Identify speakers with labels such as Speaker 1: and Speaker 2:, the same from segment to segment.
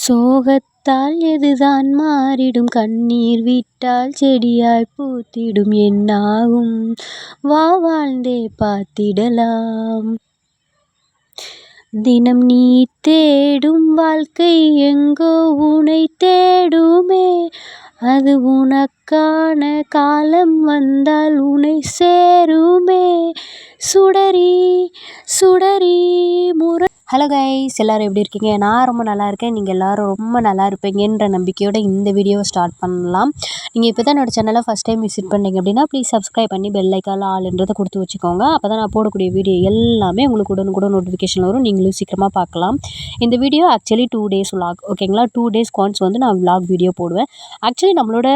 Speaker 1: சோகத்தால் எதுதான் மாறிடும்? கண்ணீர் விட்டால் செடியாய் பூத்திடும். என்னாகும்? வா வாழ்ந்தே பார்த்திடலாம். தினம் நீ தேடும் வாழ்க்கை எங்கோ உனை தேடுமே. அது உனக்கான காலம் வந்தால் உனை சேருமே. சுடரி சுடரி முர ஹலோ கைஸ் எல்லோரும் எப்படி இருக்கீங்க? நான் ரொம்ப நல்லா இருக்கேன். நீங்கள் எல்லோரும் ரொம்ப நல்லா இருப்பீங்கன்ற நம்பிக்கையோடு இந்த வீடியோவை ஸ்டார்ட் பண்ணலாம். நீங்கள் இப்போ தான் என்னோடய சேனலை ஃபஸ்ட் டைம் விசிட் பண்ணீங்க அப்படின்னா ப்ளீஸ் சப்ஸ்கிரைப் பண்ணி பெல் ஐக்கால் ஆளுன்றதை கொடுத்து வச்சுக்கோங்க. அப்போ தான் நான் போடக்கூடிய வீடியோ எல்லாமே உங்களுக்கு உடனுக்குடன் நோட்டிஃபிகேஷன் வரும். நீங்களும் சீக்கிரமாக பார்க்கலாம். இந்த video actually two days vlog ஓகேங்களா டூ டேஸ் கான்ஸ் வந்து நான் விலாக் வீடியோ போடுவேன். ஆக்சுவலி நம்மளோட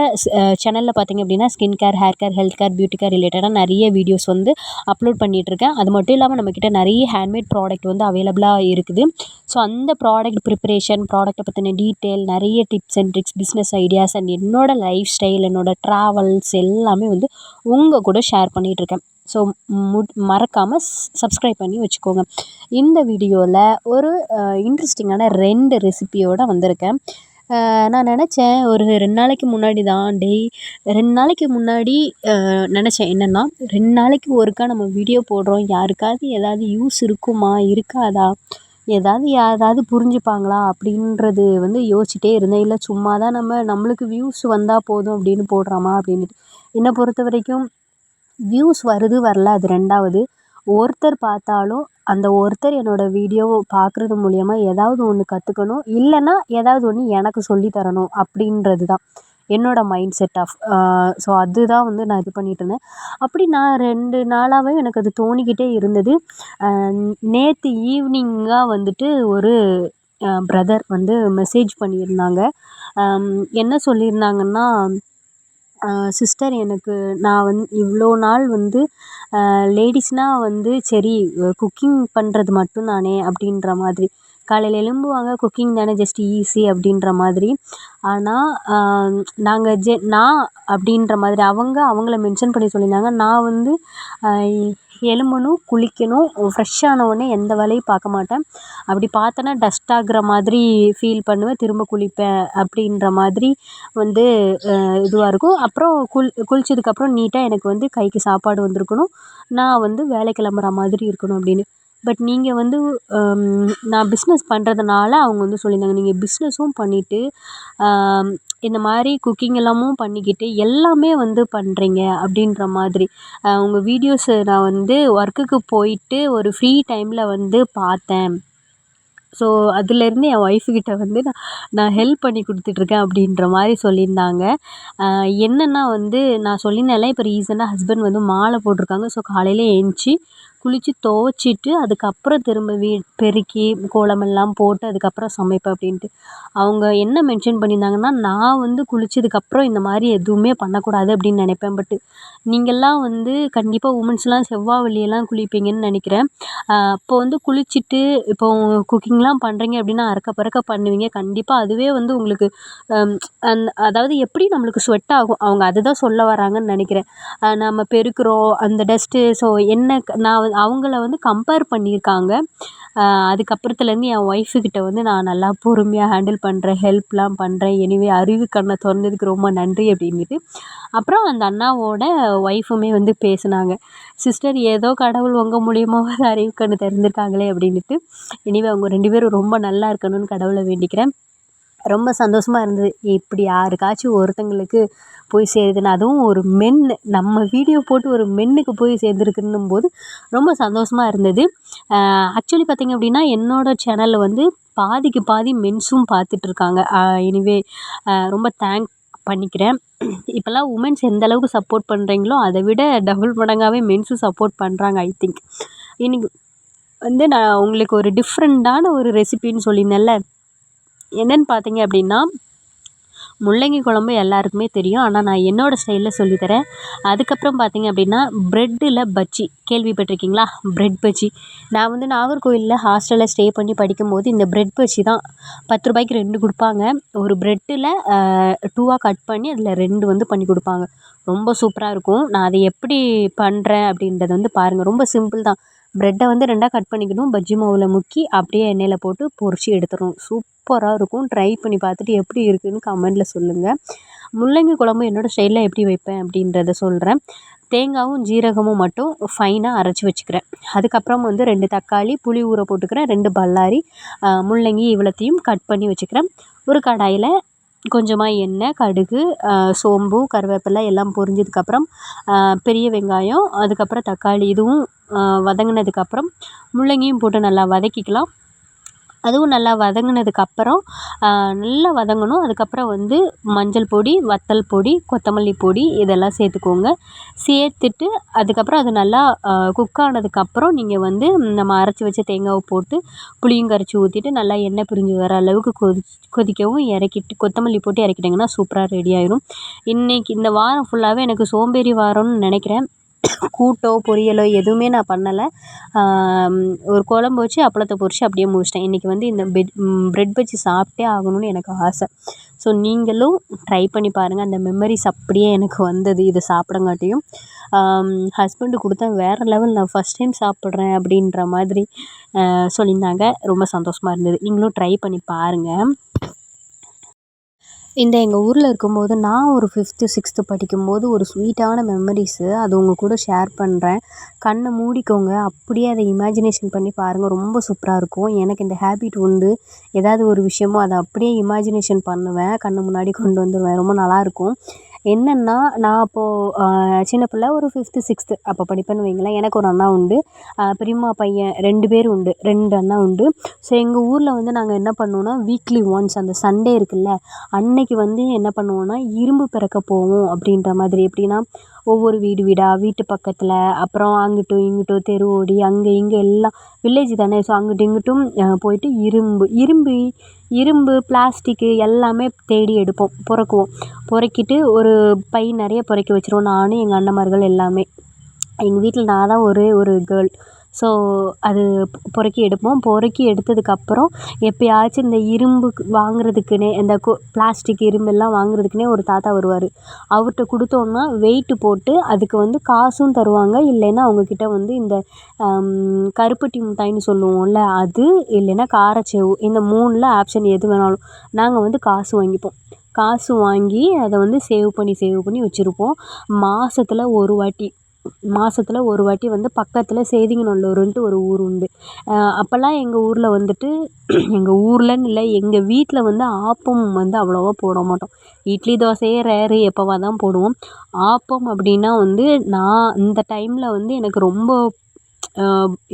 Speaker 1: சேனலில் பார்த்திங்க அப்படின்னா skin care hair care health care beauty care ரிலேட்டடாக நிறைய வீடியோஸ் வந்து அப்லோட் பண்ணிகிட்ருக்கேன் அது மட்டும் இல்லாமல் நம்மக்கிட்ட நிறைய ஹேண்ட்மேட் ப்ராடக்ட் வந்து அவைலபிளாக இருக்குது. ஸோ அந்த ப்ராடக்ட் ப்ரிப்பரேஷன் ப்ராடக்ட்டை பற்றின டீட்டெயில் நிறைய tips and tricks business ideas and என்னோடய லைஃப் ஸ்டைல் என்னோடய ட்ராவல்ஸ் எல்லாமே வந்து உங்கள் கூட ஷேர் பண்ணிகிட்ருக்கேன் ஸோ மு மறக்காமல் சப்ஸ்கிரைப் பண்ணி வச்சுக்கோங்க. இந்த வீடியோவில் ஒரு இன்ட்ரெஸ்டிங்கான ரெண்டு ரெசிபியோடு வந்திருக்கேன். நான் நினச்சேன் ஒரு ரெண்டு நாளைக்கு முன்னாடி தான். டெய் ரெண்டு நாளைக்கு முன்னாடி நினச்சேன் என்னென்னா ரெண்டு நாளைக்கு ஒருக்கா நம்ம வீடியோ போடுறோம். யாருக்காவது ஏதாவது யூஸ் இருக்குமா இருக்காதா? ஏதாவது யாராவது புரிஞ்சுப்பாங்களா அப்படின்றது வந்து யோசிச்சிட்டே இருந்தேன். இல்லை சும்மா தான் நம்ம நம்மளுக்கு வியூஸ் வந்தால் போதும் அப்படின்னு போடுறோமா அப்படின்ட்டு என்னை பொறுத்த வரைக்கும் வியூஸ் வருது வரல அது ரெண்டாவது. ஒருத்தர் பார்த்தாலும் அந்த ஒருத்தர் என்னோடய வீடியோவை பார்க்குறது மூலிமா ஏதாவது ஒன்று கற்றுக்கணும் இல்லைன்னா ஏதாவது ஒன்று எனக்கு சொல்லித் தரணும் அப்படின்றது தான் என்னோடய மைண்ட் செட் ஆஃப் ஸோ அதுதான் வந்து நான் இது பண்ணிகிட்ருந்தேன் அப்படி நான் ரெண்டு நாளாகவே எனக்கு அது தோணிக்கிட்டே இருந்தது. நேற்று ஈவினிங்காக வந்துட்டு ஒரு பிரதர் வந்து மெசேஜ் பண்ணியிருந்தாங்க. என்ன சொல்லியிருந்தாங்கன்னா சிஸ்டர் எனக்கு நான் வந்து இவ்வளோ நாள் வந்து லேடிஸ்னால் வந்து சரி குக்கிங் பண்ணுறது மட்டும் தானே அப்படின்ற மாதிரி. காலையில் எழும்புவாங்க. குக்கிங் தானே ஜஸ்ட் ஈஸி அப்படின்ற மாதிரி. ஆனால் நாங்கள் ஜெ நான் அப்படின்ற மாதிரி அவங்க அவங்கள மென்ஷன் பண்ணி சொல்லியிருந்தாங்க. நான் வந்து எழும்பணும் குளிக்கணும் ஃப்ரெஷ் எந்த வேலையும் பார்க்க மாட்டேன். அப்படி பார்த்தேன்னா டஸ்ட் ஆகுற மாதிரி ஃபீல் பண்ணுவேன். திரும்ப குளிப்பேன் அப்படின்ற மாதிரி வந்து இதுவாக இருக்கும். அப்புறம் குள் குளித்ததுக்கப்புறம் நீட்டாக எனக்கு வந்து கைக்கு சாப்பாடு வந்திருக்கணும். நான் வந்து வேலை கிளம்புற மாதிரி இருக்கணும் அப்படின்னு. பட் நீங்கள் வந்து நான் பிஸ்னஸ் பண்ணுறதுனால அவங்க வந்து சொல்லியிருந்தாங்க. நீங்கள் பிஸ்னஸும் பண்ணிவிட்டு இந்த மாதிரி குக்கிங் எல்லாமும் பண்ணிக்கிட்டு எல்லாமே வந்து பண்ணுறீங்க அப்படின்ற மாதிரி. உங்கள் வீடியோஸை நான் வந்து ஒர்க்குக்கு போயிட்டு ஒரு ஃப்ரீ டைமில் வந்து பார்த்தேன். ஸோ அதுலேருந்து என் ஒய்ஃபுக்கிட்ட வந்து நான் நான் ஹெல்ப் பண்ணி கொடுத்துட்ருக்கேன் அப்படின்ற மாதிரி சொல்லியிருந்தாங்க. என்னென்னா வந்து நான் சொல்லியிருந்தேன்ல இப்போ ரீசெண்டாக ஹஸ்பண்ட் வந்து மாலை போட்டிருக்காங்க. ஸோ காலையில் ஏந்திச்சி குளித்து துவச்சிட்டு அதுக்கப்புறம் திரும்ப வீ பெருக்கி கோலமெல்லாம் போட்டு அதுக்கப்புறம் சமைப்பேன் அப்படின்ட்டு. அவங்க என்ன மென்ஷன் பண்ணியிருந்தாங்கன்னா நான் வந்து குளித்ததுக்கப்புறம் இந்த மாதிரி எதுவுமே பண்ணக்கூடாது அப்படின்னு நினைப்பேன். பட்டு நீங்கள்லாம் வந்து கண்டிப்பாக உமன்ஸ்லாம் செவ்வாய் வெள்ளியெல்லாம் குளிப்பீங்கன்னு நினைக்கிறேன். அப்போ வந்து குளிச்சுட்டு இப்போ குக்கிங்லாம் பண்ணுறீங்க அப்படின்னா அறக்க பறக்க பண்ணுவீங்க. கண்டிப்பாக அதுவே வந்து உங்களுக்கு அந் அதாவது எப்படி நம்மளுக்கு ஸ்வெட் ஆகும்? அவங்க அதுதான் சொல்ல வராங்கன்னு நினைக்கிறேன். நம்ம பெருக்கிறோம் அந்த டஸ்ட்டு ஸோ என்ன நான் அவங்கள வந்து கம்பேர் பண்ணியிருக்காங்க. அதுக்கப்புறத்துலேருந்து என் ஒய்ஃபுக்கிட்ட வந்து நான் நல்லா பொறுமையாக ஹேண்டில் பண்ணுறேன் ஹெல்ப்லாம் பண்ணுறேன் எனிவே அறிவு கண்ணை திறந்ததுக்கு ரொம்ப நன்றி அப்படின்னுது அப்புறம் அந்த அண்ணாவோட ஒய்ஃபுமே வந்து பேசினாங்க. சிஸ்டர் ஏதோ கடவுள் உங்கள் மூலியமாவது அறிவு கண்ணு திறந்துருக்காங்களே அப்படின்னுட்டு. எனிவே அவங்க ரெண்டு பேரும் ரொம்ப நல்லா இருக்கணும்னு கடவுளை வேண்டிக்கிறேன். ரொம்ப சந்தோஷமாக இருந்தது. இப்படி யாருக்காச்சும் ஒருத்தங்களுக்கு போய் சேருதுன்னு அதுவும் ஒரு மென் நம்ம வீடியோ போட்டு ஒரு மென்னுக்கு போய் சேர்ந்துருக்குன்னும் போது ரொம்ப சந்தோஷமாக இருந்தது. ஆக்சுவலி பார்த்திங்க அப்படின்னா என்னோடய சேனலில் வந்து பாதிக்கு பாதி மென்ஸும் பார்த்துட்ருக்காங்க எனிவே ரொம்ப தேங்க் பண்ணிக்கிறேன். இப்போல்லாம் உமன்ஸ் எந்த அளவுக்கு சப்போர்ட் பண்ணுறீங்களோ அதை விட டபுள் மடங்காகவே மென்ஸும் சப்போர்ட் பண்ணுறாங்க ஐ திங்க் இன்றைக்கி வந்து நான் உங்களுக்கு ஒரு டிஃப்ரெண்ட்டான ஒரு ரெசிபின்னு சொல்லியிருந்தேன்ல. என்னென்னு பார்த்தீங்க அப்படின்னா முள்ளங்கி குழம்பு எல்லாருக்குமே தெரியும். ஆனால் நான் என்னோடய ஸ்டைலில் சொல்லித்தரேன் அதுக்கப்புறம் பார்த்தீங்க அப்படின்னா ப்ரெட்டில் பஜ்ஜி. கேள்விப்பட்டிருக்கீங்களா? ப்ரெட் பஜ்ஜி. நான் வந்து நாகர்கோவிலில் ஹாஸ்டலில் ஸ்டே பண்ணி படிக்கும்போது இந்த ப்ரெட் பஜ்ஜி தான் பத்து ரூபாய்க்கு ரெண்டு கொடுப்பாங்க. ஒரு ப்ரெட்டில் டூவாக கட் பண்ணி அதில் ரெண்டு வந்து பண்ணி கொடுப்பாங்க. ரொம்ப சூப்பராக இருக்கும். நான் அதை எப்படி பண்ணுறேன் அப்படின்றத வந்து பாருங்கள் ரொம்ப சிம்பிள் தான். ப்ரெட்டை வந்து ரெண்டாக கட் பண்ணிக்கணும். பஜ்ஜி மாவில் முக்கி அப்படியே எண்ணெயில் போட்டு பொரித்து எடுத்துடணும். சூப்பராக இருக்கும். ட்ரை பண்ணி பார்த்துட்டு எப்படி இருக்குதுன்னு கமெண்ட்டில் சொல்லுங்கள் முள்ளங்கி குழம்பு என்னோடய ஸ்டைலில் எப்படி வைப்பேன் அப்படின்றத சொல்கிறேன் தேங்காயும் ஜீரகமும் மட்டும் ஃபைனாக அரைச்சி வச்சுக்கிறேன். அதுக்கப்புறம் வந்து ரெண்டு தக்காளி புளி ஊற போட்டுக்கிறேன். ரெண்டு பல்லாரி முள்ளங்கி இவ்வளோத்தையும் கட் பண்ணி வச்சுக்கிறேன். ஒரு கடாயில் கொஞ்சமாக எண்ணெய் கடுகு சோம்பு கருவேப்பிலை எல்லாம் பொரிஞ்சதுக்கப்புறம் பெரிய வெங்காயம் அதுக்கப்புறம் தக்காளி இதுவும் வதங்கினதுக்கப்புறம் முள்ளங்கியும் போட்டு நல்லா வதக்கிக்கலாம். அதுவும் நல்லா வதங்கினதுக்கப்புறம் நல்லா வதங்கணும். அதுக்கப்புறம் வந்து மஞ்சள் பொடி வத்தல் பொடி கொத்தமல்லி பொடி இதெல்லாம் சேர்த்துக்கோங்க. சேர்த்துட்டு அதுக்கப்புறம் அது நல்லா குக் ஆனதுக்கப்புறம் நீங்கள் வந்து நம்ம அரைச்சி வச்ச தேங்காவை போட்டு புளியும் கரைச்சி ஊற்றிட்டு நல்லா எண்ணெய் பிரிஞ்சு வர அளவுக்கு கொதி கொதிக்கவும் இறக்கிட்டு கொத்தமல்லி போட்டு இறக்கிட்டிங்கன்னா சூப்பராக ரெடி ஆயிடும் இன்றைக்கி இந்த வாரம் ஃபுல்லாகவே எனக்கு சோம்பேறி வாரம்னு நினைக்கிறேன். கூட்டோ பொரியலோ எதுவுமே நான் பண்ணலை. ஒரு குழம்பு வச்சு அப்பளத்தை பொரித்து அப்படியே முடிச்சிட்டேன். இன்றைக்கி வந்து இந்த பெட் ப்ரெட் பஜ்ஜி சாப்பிட்டே ஆகணும்னு எனக்கு ஆசை. ஸோ நீங்களும் ட்ரை பண்ணி பாருங்கள் அந்த மெமரிஸ் அப்படியே எனக்கு வந்தது இதை சாப்பிடங்காட்டியும். ஹஸ்பண்டு கொடுத்தேன் வேறு லெவல் நான் ஃபஸ்ட் டைம் சாப்பிட்றேன் அப்படின்ற மாதிரி சொல்லியிருந்தாங்க. ரொம்ப சந்தோஷமாக இருந்தது. நீங்களும் ட்ரை பண்ணி பாருங்கள் இந்த எங்கள் ஊரில் இருக்கும்போது நான் ஒரு ஃபிஃப்த்து சிக்ஸ்த்து படிக்கும்போது ஒரு ஸ்வீட்டான மெமரிஸு அது உங்கள் கூட ஷேர் பண்ணுறேன் கண்ணை மூடிக்கோங்க. அப்படியே அதை இமேஜினேஷன் பண்ணி பாருங்கள் ரொம்ப சூப்பராக இருக்கும். எனக்கு இந்த ஹேபிட் உண்டு. ஏதாவது ஒரு விஷயமோ அதை அப்படியே இமேஜினேஷன் பண்ணுவேன். கண்ணு முன்னாடி கொண்டு வந்துடுவேன் ரொம்ப நல்லாயிருக்கும் என்னென்னா நான் அப்போது சின்ன பிள்ள ஒரு ஃபிஃப்த்து சிக்ஸ்த்து அப்போ படிப்பேன்னு வைங்களேன். எனக்கு ஒரு அண்ணா உண்டு. பெரியம்மா பையன் ரெண்டு பேர் உண்டு. ரெண்டு அண்ணா உண்டு. ஸோ எங்கள் ஊரில் வந்து நாங்கள் என்ன பண்ணுவோம்னா வீக்லி ஒன்ஸ் அந்த சண்டே இருக்குல்ல அன்னைக்கு வந்து என்ன பண்ணுவோன்னா இரும்பு பிறக்க போவோம் அப்படின்ற மாதிரி. எப்படின்னா ஒவ்வொரு வீடு வீடாக வீட்டு பக்கத்தில் அப்புறம் அங்கிட்டும் இங்கிட்டும் தெரு ஓடி அங்கே இங்கே எல்லாம் வில்லேஜ் தானே. ஸோ அங்கிட்டும் இங்கிட்டும் போயிட்டு இரும்பு இரும்பு இரும்பு பிளாஸ்டிக்கு எல்லாமே தேடி எடுப்போம் பொறுக்குவோம். பொறுக்கிட்டு ஒரு பை நிறைய பொறுக்கி வச்சுருவோம். நான் எங்கள் அண்ணன்மார்கள் எல்லாமே. எங்கள் வீட்டில் நான் தான் ஒரே ஒரு கேர்ள் ஸோ அது பொறுக்கி எடுப்போம். பொறுக்கி எடுத்ததுக்கப்புறம் எப்போயாச்சும் இந்த இரும்பு வாங்குறதுக்குன்னே இந்த கு பிளாஸ்டிக் இரும்பெல்லாம் வாங்குறதுக்குன்னே ஒரு தாத்தா வருவார். அவர்கிட்ட கொடுத்தோன்னா வெயிட்டு போட்டு அதுக்கு வந்து காசும் தருவாங்க. இல்லைன்னா அவங்கக்கிட்ட வந்து இந்த கருப்பட்டி மிட்டாய்னு சொல்லுவோம்ல அது இல்லைன்னா காரச்சேவு இந்த மூணில் ஆப்ஷன் எது வேணாலும். நாங்கள் வந்து காசு வாங்கிப்போம். காசு வாங்கி அதை வந்து சேவ் பண்ணி சேவ் பண்ணி வச்சுருப்போம். மாதத்துல ஒரு வாட்டி. மாதத்துல ஒரு வாட்டி வந்து பக்கத்தில் சேதிங்கநல்லூருன்ட்டு ஒரு ஊர் உண்டு. அப்போல்லாம் எங்கள் ஊரில் வந்துட்டு எங்கள் ஊர்லன்னு இல்லை எங்கள் வீட்டில் வந்து ஆப்பம் வந்து அவ்வளோவா போட மாட்டோம். இட்லி தோசையே ரேரு எப்போவா தான் போடுவோம். ஆப்பம் அப்படின்னா வந்து நான் இந்த டைமில் வந்து எனக்கு ரொம்ப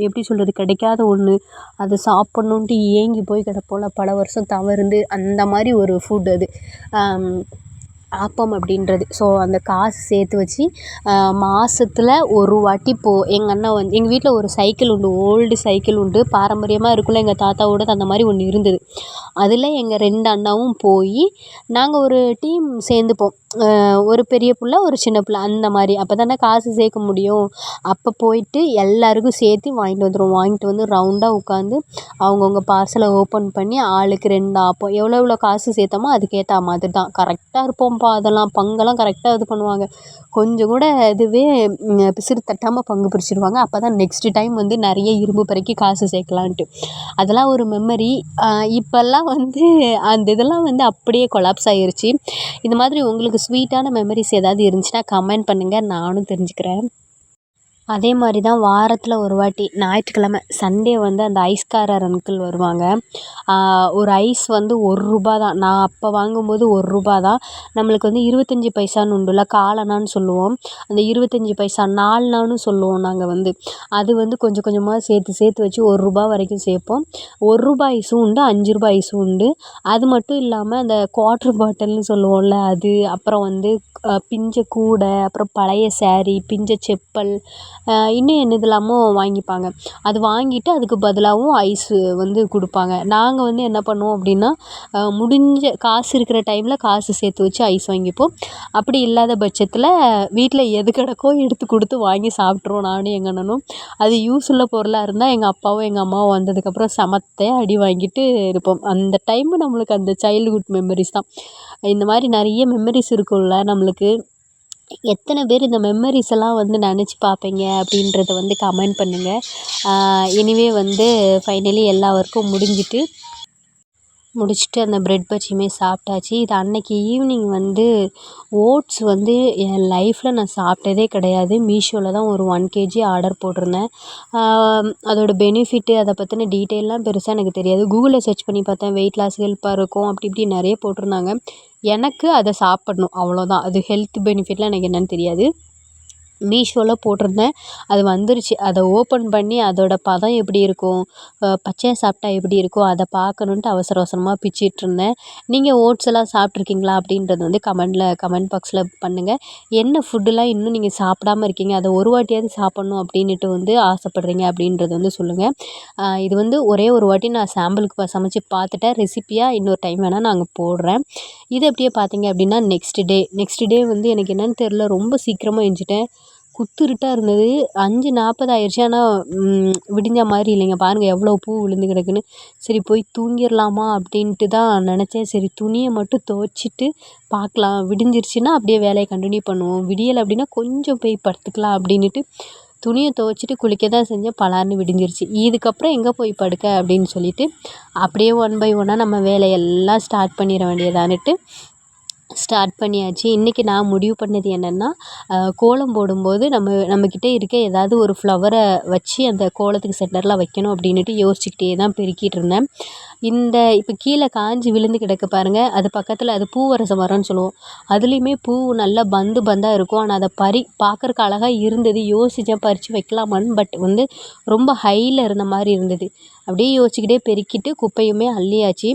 Speaker 1: எப்படி சொல்கிறது கிடைக்காத ஒன்று அதை சாப்பிட்ணுன்ட்டு ஏங்கி போய் கிடப்போம்ல பல வருஷம் தவறுந்து அந்த மாதிரி ஒரு ஃபுட் அது. ஆப்பம் அப்படின்றது. ஸோ அந்த காசு சேர்த்து வச்சு மாசத்தில் ஒரு வாட்டி போ எங்கள் அண்ணன் வந்து எங்கள் வீட்டில் ஒரு சைக்கிள் உண்டு ஓல்டு சைக்கிள் உண்டு. பாரம்பரியமாக இருக்கும்ல எங்கள் தாத்தாவோடது அந்த மாதிரி ஒன்று இருந்தது. அதில் எங்கள் ரெண்டு அண்ணாவும் போய் நாங்கள் ஒரு டீம் சேர்ந்துப்போம். ஒரு பெரிய பிள்ள ஒரு சின்ன பிள்ள அந்த மாதிரி. அப்போ தானே காசு சேர்க்க முடியும். அப்போ போயிட்டு எல்லாருக்கும் சேர்த்து வாங்கிட்டு வந்துடுவோம் வாங்கிட்டு வந்து ரவுண்டாக உட்காந்து அவங்கவுங்க பார்சலை ஓப்பன் பண்ணி ஆளுக்கு ரெண்டு ஆப்பம் எவ்வளோ எவ்வளோ காசு சேர்த்தோமோ அதுக்கேற்ற மாதிரி தான். கரெக்டாக இருப்போம்ப்பா அதெல்லாம். பங்கெல்லாம் கரெக்டாக இது பண்ணுவாங்க. கொஞ்சம் கூட இதுவே பிசிறு தட்டாமல் பங்கு பிரிச்சுடுவாங்க அப்போ தான் நெக்ஸ்ட்டு டைம் வந்து நிறைய இரும்பு பெருக்கி காசு சேர்க்கலான்ட்டு. அதெல்லாம் ஒரு மெமரி இப்போல்லாம் வந்து அந்த இதெல்லாம் வந்து அப்படியே கொலாப்ஸ் ஆகிருச்சு இந்த மாதிரி உங்களுக்கு ஸ்வீட்டான மெமரிஸ் ஏதாவது இருந்துச்சுன்னா கமெண்ட் பண்ணுங்கள் நானும் தெரிஞ்சுக்கிறேன். அதே மாதிரி தான் வாரத்தில் ஒரு வாட்டி ஞாயிற்றுக்கிழம சண்டே வந்து அந்த ஐஸ்காரர் அங்கிள் வருவாங்க. ஒரு ஐஸ் வந்து ஒரு ரூபா தான் நான் அப்போ வாங்கும்போது ஒரு ரூபா தான் நம்மளுக்கு வந்து இருபத்தஞ்சி பைசான்னு உண்டுல்ல காலணான்னு சொல்லுவோம். அந்த இருபத்தஞ்சி பைசா நாலணான்னு சொல்லுவோம் நாங்கள் வந்து. அது வந்து கொஞ்சம் கொஞ்சமாக சேர்த்து சேர்த்து வச்சு ஒரு ரூபா வரைக்கும் சேர்ப்போம். ஒரு ரூபா ஐஸும் உண்டு அஞ்சு ரூபா ஐஸும் உண்டு. அது மட்டும் இல்லாமல் அந்த குவாட்ரு பாட்டில்னு சொல்லுவோம்ல அது அப்புறம் வந்து பிஞ்ச கூடை அப்புறம் பழைய சேரீ பிஞ்ச செப்பல் இன்னும் என்னதெல்லாமோ வாங்கிப்பாங்க. அது வாங்கிட்டு அதுக்கு பதிலாகவும் ஐஸு வந்து கொடுப்பாங்க. நாங்கள் வந்து என்ன பண்ணுவோம் அப்படின்னா முடிஞ்ச காசு இருக்கிற டைமில் காசு சேர்த்து வச்சு ஐஸ் வாங்கிப்போம். அப்படி இல்லாத பட்சத்தில் வீட்டில் எது கிடக்கோ எடுத்து கொடுத்து வாங்கி சாப்பிட்ருவோம் நானும் எங்கள் அண்ணனும். அது யூஸ் உள்ள பொருளாக இருந்தால் எங்கள் அப்பாவும் எங்கள் அம்மாவும் வந்ததுக்கப்புறம் செமத்தையாக அடி வாங்கிட்டு இருப்போம். அந்த டைமு நம்மளுக்கு அந்த சைல்டுஹுட் மெமரிஸ் தான். இந்த மாதிரி நிறைய மெமரிஸ் இருக்கும்ல நம்மளுக்கு. எத்தனை பேர் இந்த மெமரிஸ் எல்லாம் வந்து நினச்சி பார்ப்பீங்க அப்படின்றத வந்து கமெண்ட் பண்ணுங்கள் எனிவே வந்து ஃபைனலி எல்லா ஒர்க்கும் முடிஞ்சிட்டு முடிச்சுட்டு அந்த ப்ரெட் பஜ்ஜியுமே சாப்பிட்டாச்சு. இது அன்னைக்கு ஈவினிங் வந்து ஓட்ஸ் வந்து என் லைஃப்பில் நான் சாப்பிட்டதே கிடையாது. மீஷோவில் தான் ஒரு ஒன் கேஜி ஆர்டர் போட்டிருந்தேன். அதோட பெனிஃபிட்டு அதை பற்றின டீட்டெயிலெலாம் பெருசாக எனக்கு தெரியாது. கூகுளில் சர்ச் பண்ணி பார்த்தேன். வெயிட் லாஸ் ஹெல்ப்பாக இருக்கும் அப்படி இப்படி நிறைய போட்டிருந்தாங்க. எனக்கு அதை சாப்பிட்ணும் அவ்வளோதான் அது ஹெல்த் பெனிஃபிட்லாம் எனக்கு என்னென்னு தெரியாது. மீஷோவில் போட்டிருந்தேன். அது வந்துருச்சு. அதை ஓப்பன் பண்ணி அதோடய பதம் எப்படி இருக்கும்? பச்சையாக சாப்பிட்டா எப்படி இருக்கும்? அதை பார்க்கணுன்ட்டு அவசர அவசரமாக பிச்சிட்ருந்தேன் நீங்கள் ஓட்ஸ் எல்லாம் சாப்பிட்ருக்கீங்களா அப்படின்றது வந்து கமெண்டில் கமெண்ட் பாக்ஸில் பண்ணுங்கள் என்ன ஃபுட்டுலாம் இன்னும் நீங்கள் சாப்பிடாம இருக்கீங்க? அதை ஒரு வாட்டியாவது சாப்பிட்ணும் அப்படின்னுட்டு வந்து ஆசைப்பட்றீங்க அப்படின்றது வந்து சொல்லுங்கள் இது வந்து ஒரே ஒரு வாட்டி நான் சாம்பிளுக்கு சமைச்சு பார்த்துட்டேன். ரெசிப்பியாக இன்னொரு டைம் வேணால் நாங்கள் போடுறேன். இது அப்படியே பார்த்தீங்க அப்படின்னா நெக்ஸ்ட் டே நெக்ஸ்ட் டே வந்து எனக்கு என்னென்னு தெரில ரொம்ப சீக்கிரமாக குத்துருட்டாக இருந்தது. அஞ்சு நாற்பது ஆயிடுச்சு ஆனால் விடிஞ்ச மாதிரி இல்லைங்க. பாருங்கள் எவ்வளோ பூ விழுந்து கிடக்குன்னு. சரி போய் தூங்கிடலாமா அப்படின்ட்டு தான் நினச்சேன். சரி துணியை மட்டும் துவச்சிட்டு பார்க்கலாம். விடிஞ்சிருச்சுன்னா அப்படியே வேலையை கண்டினியூ பண்ணுவோம். விடியலை அப்படின்னா கொஞ்சம் போய் படுத்துக்கலாம் அப்படின்னுட்டு துணியை துவச்சிட்டு குளிக்க தான் செஞ்சேன். பலார்னு விடிஞ்சிருச்சு. இதுக்கப்புறம் எங்கே போய் படுக்க அப்படின்னு சொல்லிட்டு அப்படியே ஒன் பை ஒன்னாக நம்ம வேலையெல்லாம் ஸ்டார்ட் பண்ணிட வேண்டியதானுட்டு ஸ்டார்ட் பண்ணியாச்சு. இன்றைக்கி நான் முடிவு பண்ணது என்னென்னா கோலம் போடும்போது நம்ம நம்மக்கிட்ட இருக்க ஏதாவது ஒரு ஃப்ளவரை வச்சு அந்த கோலத்துக்கு சென்டரில் வைக்கணும் அப்படின்னுட்டு யோசிச்சுக்கிட்டே தான் பெருக்கிட்டு இருந்தேன். இந்த இப்போ கீழே காஞ்சி விழுந்து கிடக்கு பாருங்கள் அது பக்கத்தில் அது பூவரச மரம்னு சொல்லுவோம். அதுலேயுமே பூ நல்லா பந்து பந்தாக இருக்கும். ஆனால் அதை பறி பார்க்குறக்கு அழகாக இருந்தது. யோசித்தேன் பறித்து வைக்கலாமான்னு பட் வந்து ரொம்ப ஹையில் இருந்த மாதிரி இருந்தது. அப்படியே யோசிச்சுக்கிட்டே பெருக்கிட்டு குப்பையுமே அள்ளியாச்சு.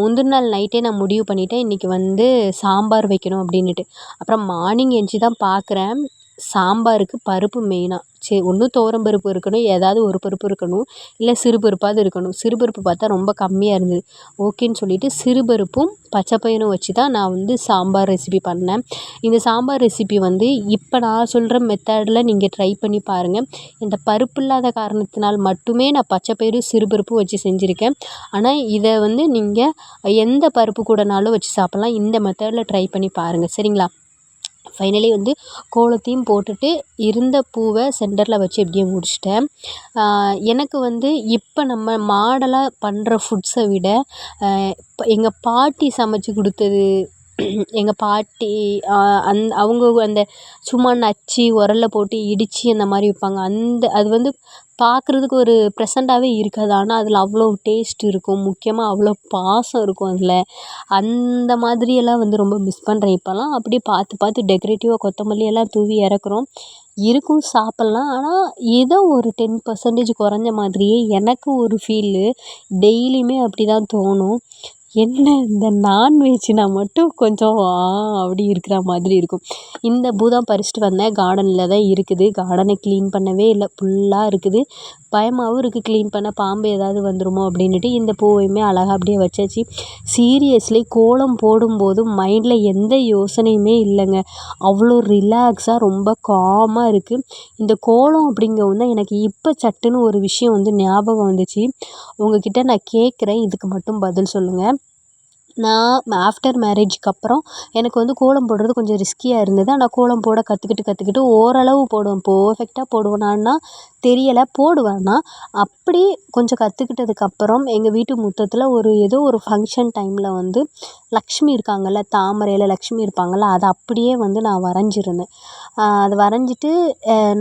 Speaker 1: முந்தின நாள் நைட்டே நான் முடிவு பண்ணிவிட்டேன் இன்றைக்கி வந்து சாம்பார் வைக்கணும் அப்படின்னுட்டு. அப்புறம் மார்னிங் எழுந்துச்சி தான் பார்க்குறேன் சாம்பாருக்கு பருப்பு மெயினாக சரி ஒன்று துவரம் பருப்பு இருக்கணும் ஏதாவது ஒரு பருப்பு இருக்கணும் இல்லை சிறு பருப்பாவது இருக்கணும். சிறு பருப்பு பார்த்தா ரொம்ப கம்மியாக இருந்தது. ஓகேன்னு சொல்லிவிட்டு சிறு பருப்பும் பச்சைப்பயிரும் வச்சு தான் நான் வந்து சாம்பார் ரெசிபி பண்ணேன். இந்த சாம்பார் ரெசிபி வந்து இப்போ நான் சொல்கிற மெத்தடில் நீங்கள் ட்ரை பண்ணி பாருங்கள் இந்த பருப்பு இல்லாத காரணத்தினால் மட்டுமே நான் பச்சை பயிறு சிறு பருப்பும் வச்சு செஞ்சுருக்கேன். ஆனால் இதை வந்து நீங்கள் எந்த பருப்பு கூடனாலும் வச்சு சாப்பிட்லாம். இந்த மெத்தடில் ட்ரை பண்ணி பாருங்கள் சரிங்களா? ஃபைனலி வந்து கோலத்தையும் போட்டுட்டு இருந்த பூவை சென்டரில் வச்சு எப்படியோ முடிச்சிட்டேன். எனக்கு வந்து இப்போ நம்ம மாடலாக பண்ணுற ஃபுட்ஸை விட இப்போ எங்கள் பாட்டி சமைச்சி கொடுத்தது எங்கள் பாட்டி அந் அவங்க அந்த சும்மா நச்சு உரல்ல போட்டு இடித்து அந்த மாதிரி வைப்பாங்க. அந்த அது வந்து பார்க்குறதுக்கு ஒரு ப்ரெசண்ட்டாகவே இருக்காது. ஆனால் அதில் அவ்வளோ டேஸ்ட் இருக்கும். முக்கியமாக அவ்வளோ பாசம் இருக்கும் அதில். அந்த மாதிரியெல்லாம் வந்து ரொம்ப மிஸ் பண்ணுறேன் இப்போல்லாம். அப்படியே பார்த்து பார்த்து டெக்கரேட்டிவாக கொத்தமல்லி எல்லாம் தூவி இறக்குறோம். இருக்கும் சாப்பிட்லாம். ஆனால் ஏதோ ஒரு டென் பர்சன்டேஜ் குறைஞ்ச மாதிரியே எனக்கு ஒரு ஃபீலு டெய்லியுமே அப்படி தான் தோணும். என்ன இந்த நான்வெஜ்னா மட்டும் கொஞ்சம் ஆ அப்படி இருக்கிற மாதிரி இருக்கும். இந்த பூ தான் பறிச்சுட்டு வந்தேன் கார்டனில் தான் இருக்குது. கார்டனை க்ளீன் பண்ணவே இல்லை. ஃபுல்லாக இருக்குது. பயமாகவும் இருக்குது க்ளீன் பண்ண பாம்பு ஏதாவது வந்துடுமோ அப்படின்னுட்டு இந்த பூவையுமே அழகாக அப்படியே வச்சாச்சு. சீரியஸ்லி கோலம் போடும்போது மைண்டில் எந்த யோசனையுமே இல்லைங்க. அவ்வளோ ரிலாக்ஸாக ரொம்ப காமாக இருக்குது இந்த கோலம் அப்படிங்கவும் தான் எனக்கு இப்போ சட்டுன்னு ஒரு விஷயம் வந்து ஞாபகம் வந்துச்சு. உங்ககிட்ட நான் கேட்குறேன். இதுக்கு மட்டும் பதில் சொல்லுங்கள் நான் ஆஃப்டர் மேரேஜுக்கு அப்புறம் எனக்கு வந்து கோலம் போடுறது கொஞ்சம் ரிஸ்கியாக இருந்தது. ஆனால் கோலம் போட கற்றுக்கிட்டு கற்றுக்கிட்டு ஓரளவு போடுவேன். பர்ஃபெக்டாக போடுவேனான்னா தெரியலை போடுவேன். ஆனால் அப்படி கொஞ்சம் கற்றுக்கிட்டதுக்கப்புறம் எங்கள் வீட்டு முற்றத்தில் ஒரு ஏதோ ஒரு ஃபங்க்ஷன் டைமில் வந்து லக்ஷ்மி இருக்காங்கல்ல தாமரையில் லக்ஷ்மி இருப்பாங்கல்ல அதை அப்படியே வந்து நான் வரைஞ்சிருந்தேன். அதை வரைஞ்சிட்டு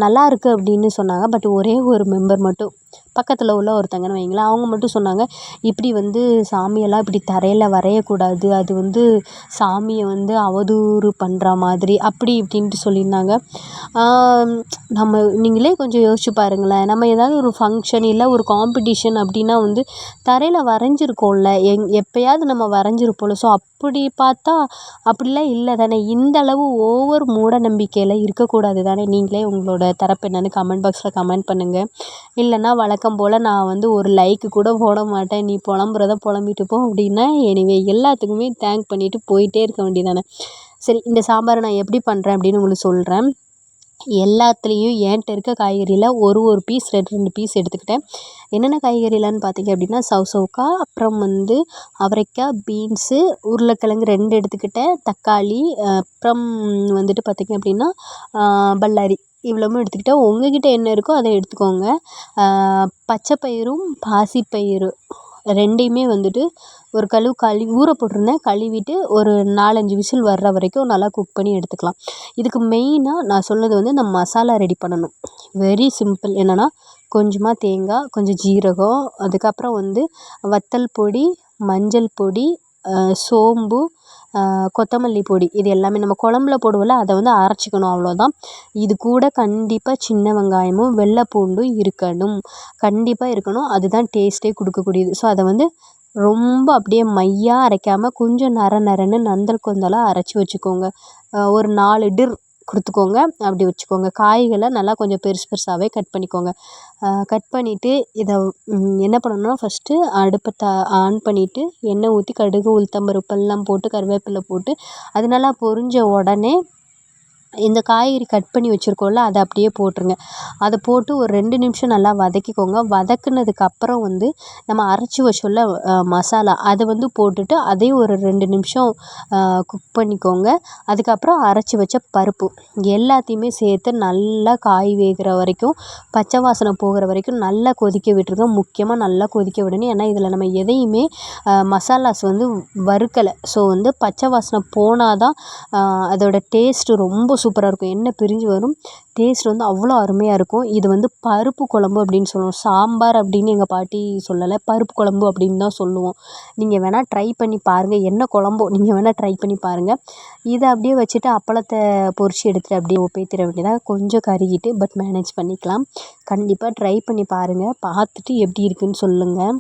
Speaker 1: நல்லா இருக்குது அப்படின்னு சொன்னாங்க. பட் ஒரே ஒரு மெம்பர் மட்டும் பக்கத்தில் உள்ள ஒருத்தங்கன்னு வைங்களேன் அவங்க மட்டும் சொன்னாங்க இப்படி வந்து சாமியெல்லாம் இப்படி தரையில் வரையக்கூடாது. அது வந்து சாமியை வந்து அவதூறு பண்ணுற மாதிரி அப்படி இப்படின்ட்டு சொல்லியிருந்தாங்க. நம்ம நீங்களே கொஞ்சம் யோசிச்சு பாருங்களேன். நம்ம ஏதாவது ஒரு ஃபங்க்ஷன் இல்லை ஒரு காம்படிஷன் அப்படின்னா வந்து தரையில் வரைஞ்சிருக்கோம்ல. எங் எப்போயாவது நம்ம வரைஞ்சிருப்போம்ல. ஸோ அப்படி பார்த்தா அப்படிலாம் இல்லை தானே. இந்த அளவு ஓவர் மூட நம்பிக்கையில் இருக்கக்கூடாது தானே. நீங்களே உங்களோட தரப்பு என்னென்னு கமெண்ட் பாக்ஸில் கமெண்ட் பண்ணுங்கள் இல்லைன்னா வழக்கம் போல் நான் வந்து ஒரு லைக்கு கூட போட மாட்டேன். நீ புலம்புறத புலம்பிட்டு போ அப்படின்னா எனிவே எல்லாத்துக்குமே தேங்க் பண்ணிவிட்டு போயிட்டே இருக்க வேண்டியதானே சரி இந்த சாம்பாரை நான் எப்படி பண்ணுறேன் அப்படின்னு உங்களுக்கு சொல்கிறேன் எல்லாத்துலேயும் என்கிட்ட இருக்க காய்கறியில் ஒரு ஒரு பீஸ் ரெண்டு ரெண்டு பீஸ் எடுத்துக்கிட்டேன். என்னென்ன காய்கறிலான்னு பார்த்தீங்க அப்படின்னா சௌசௌக்கா அப்புறம் வந்து அவரைக்காய் பீன்ஸு உருளைக்கிழங்கு ரெண்டு எடுத்துக்கிட்டேன். தக்காளி அப்புறம் வந்துட்டு பார்த்திங்க அப்படின்னா பல்லாரி இவ்வளவும் எடுத்துக்கிட்டேன். உங்கக்கிட்ட என்ன இருக்கோ அதை எடுத்துக்கோங்க. பச்சைப்பயிறும் பாசிப்பயிறு. ரெண்டையுமே வந்துட்டு ஒரு கழுவு கழுவி ஊற போட்டிருந்தேன். கழுவிட்டு ஒரு நாலஞ்சு விசில் வர்ற வரைக்கும் நல்லா குக் பண்ணி எடுத்துக்கலாம். இதுக்கு மெயினாக நான் சொன்னது வந்து இந்த மசாலா ரெடி பண்ணணும். வெரி சிம்பிள் என்னென்னா கொஞ்சமாக தேங்காய் கொஞ்சம் ஜீரகம் அதுக்கப்புறம் வந்து வத்தல் பொடி மஞ்சள் பொடி சோம்பு கொத்தமல்லி பொடி இது எல்லாமே நம்ம குழம்புல போடுவோம்ல அதை வந்து அரைச்சிக்கணும் அவ்வளோதான் இது கூட கண்டிப்பாக சின்ன வெங்காயமும் வெள்ளை பூண்டும் இருக்கணும். கண்டிப்பாக இருக்கணும். அதுதான் டேஸ்ட்டே கொடுக்கக்கூடியது. ஸோ அதை வந்து ரொம்ப அப்படியே மையாக அரைக்காமல் கொஞ்சம் நர நரன்னு நந்தல் கொந்தலாக அரைச்சி வச்சுக்கோங்க. ஒரு நாலு டிர் கொடுத்துக்கோங்க. அப்படி வச்சுக்கோங்க. காய்களை நல்லா கொஞ்சம் பெருசு பெருசாகவே கட் பண்ணிக்கோங்க. கட் பண்ணிவிட்டு இதை என்ன பண்ணணும்னா ஃபஸ்ட்டு அடுப்பை த ஆன் பண்ணிவிட்டு எண்ணெய் ஊற்றி கடுகு உளுத்தம் போட்டு கருவேப்பிலை போட்டு அது நல்லா பொரிஞ்ச உடனே இந்த காய்கறி கட் பண்ணி வச்சுருக்கோம்ல அதை அப்படியே போட்டுருங்க. அதை போட்டு ஒரு ரெண்டு நிமிஷம் நல்லா வதக்கிக்கோங்க. வதக்குனதுக்கப்புறம் வந்து நம்ம அரைச்சி வச்சோம்ல மசாலா அதை வந்து போட்டுட்டு அதையும் ஒரு ரெண்டு நிமிஷம் குக் பண்ணிக்கோங்க. அதுக்கப்புறம் அரைச்சி வச்ச பருப்பு. எல்லாத்தையுமே சேர்த்து நல்லா காய் வேகிற வரைக்கும் பச்சை வாசனை போகிற வரைக்கும் நல்லா கொதிக்க விட்டுருங்க. முக்கியமாக நல்லா கொதிக்க விடணும். ஏன்னா இதில் நம்ம எதையுமே மசாலாஸ் வந்து வறுக்கலை. ஸோ வந்து பச்சை வாசனை போனால் தான் அதோடய டேஸ்ட்டு ரொம்ப சூப்பராக இருக்கும். எண்ணெய் பிரிஞ்சு வரும். டேஸ்ட் வந்து அவ்வளோ அருமையாக இருக்கும். இது வந்து பருப்பு குழம்பு அப்படின்னு சொல்லுவோம். சாம்பார் அப்படின்னு எங்கள் பாட்டி சொல்லலை. பருப்பு குழம்பு அப்படின்னு தான் சொல்லுவோம். நீங்கள் வேணால் ட்ரை பண்ணி பாருங்கள் என்ன குழம்போ நீங்கள் வேணால் ட்ரை பண்ணி பாருங்கள் இதை அப்படியே வச்சுட்டு அப்பளத்தை பொரிச்சு எடுத்துகிட்டு அப்படியே ஒப்பேத்திட வேண்டியதாக கொஞ்சம் கருகிட்டு பட் மேனேஜ் பண்ணிக்கலாம். கண்டிப்பாக ட்ரை பண்ணி பாருங்கள் பார்த்துட்டு எப்படி இருக்குதுன்னு சொல்லுங்கள்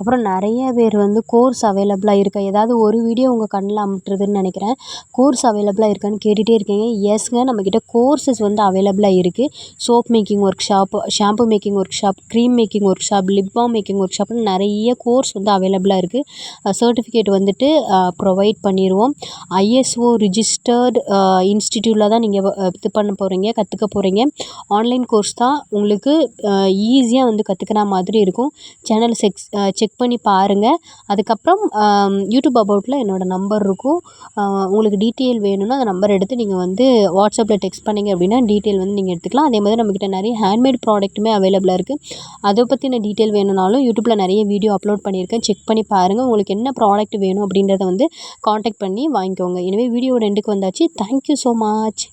Speaker 1: அப்புறம் நிறைய பேர் வந்து கோர்ஸ் அவைலபிளாக இருக்கா? ஏதாவது ஒரு வீடியோ உங்கள் கண்ணில் அமுட்டுறதுன்னு நினைக்கிறேன். கோர்ஸ் அவைலபிளாக இருக்கான்னு கேட்டுகிட்டே இருக்கீங்க. எஸ்ங்க நம்மக்கிட்ட கோர்ஸஸ் வந்து அவைலபிளாக இருக்குது soap making workshop shampoo making workshop cream making workshop lip balm making work ஷாப்னு நிறைய கோர்ஸ் வந்து அவைலபிளாக இருக்குது சர்டிஃபிகேட் வந்துட்டு ப்ரொவைட் பண்ணிடுவோம் ஐஎஸ்ஓ ரிஜிஸ்டர்டு இன்ஸ்டிடியூட்டில் தான் நீங்கள் இது பண்ண போகிறீங்க கற்றுக்க போகிறீங்க ஆன்லைன் கோர்ஸ் தான் உங்களுக்கு ஈஸியாக வந்து கற்றுக்கிற மாதிரி இருக்கும். சேனல் செக்ஸ் செக் செக் பண்ணி பாருங்கள் அதுக்கப்புறம் யூடியூப் அபவுட்டில் என்னோடய நம்பர் இருக்கும். உங்களுக்கு டீட்டெயில் வேணும்னா அந்த நம்பர் எடுத்து நீங்கள் வந்து வாட்ஸ்அப்பில் டெக்ஸ்ட் பண்ணிங்க அப்படின்னா டீட்டெயில் வந்து நீங்கள் எடுத்துக்கலாம். அதே மாதிரி நம்மக்கிட்ட நிறைய ஹேண்ட்மேட் ப்ராடக்ட்டுமே அவைலபிளாக இருக்குது அதை பற்றின டீட்டெயில் வேணும்னாலும் யூடியூப்பில் நிறைய வீடியோ அப்லோட் பண்ணியிருக்கேன். செக் பண்ணி பாருங்கள் உங்களுக்கு என்ன ப்ராடக்ட் வேணும் அப்படின்றத வந்து காண்டாக்ட் பண்ணி வாங்கிக்கோங்க. எனவே வீடியோட எண்டுக்கு வந்தாச்சு. Thank you so much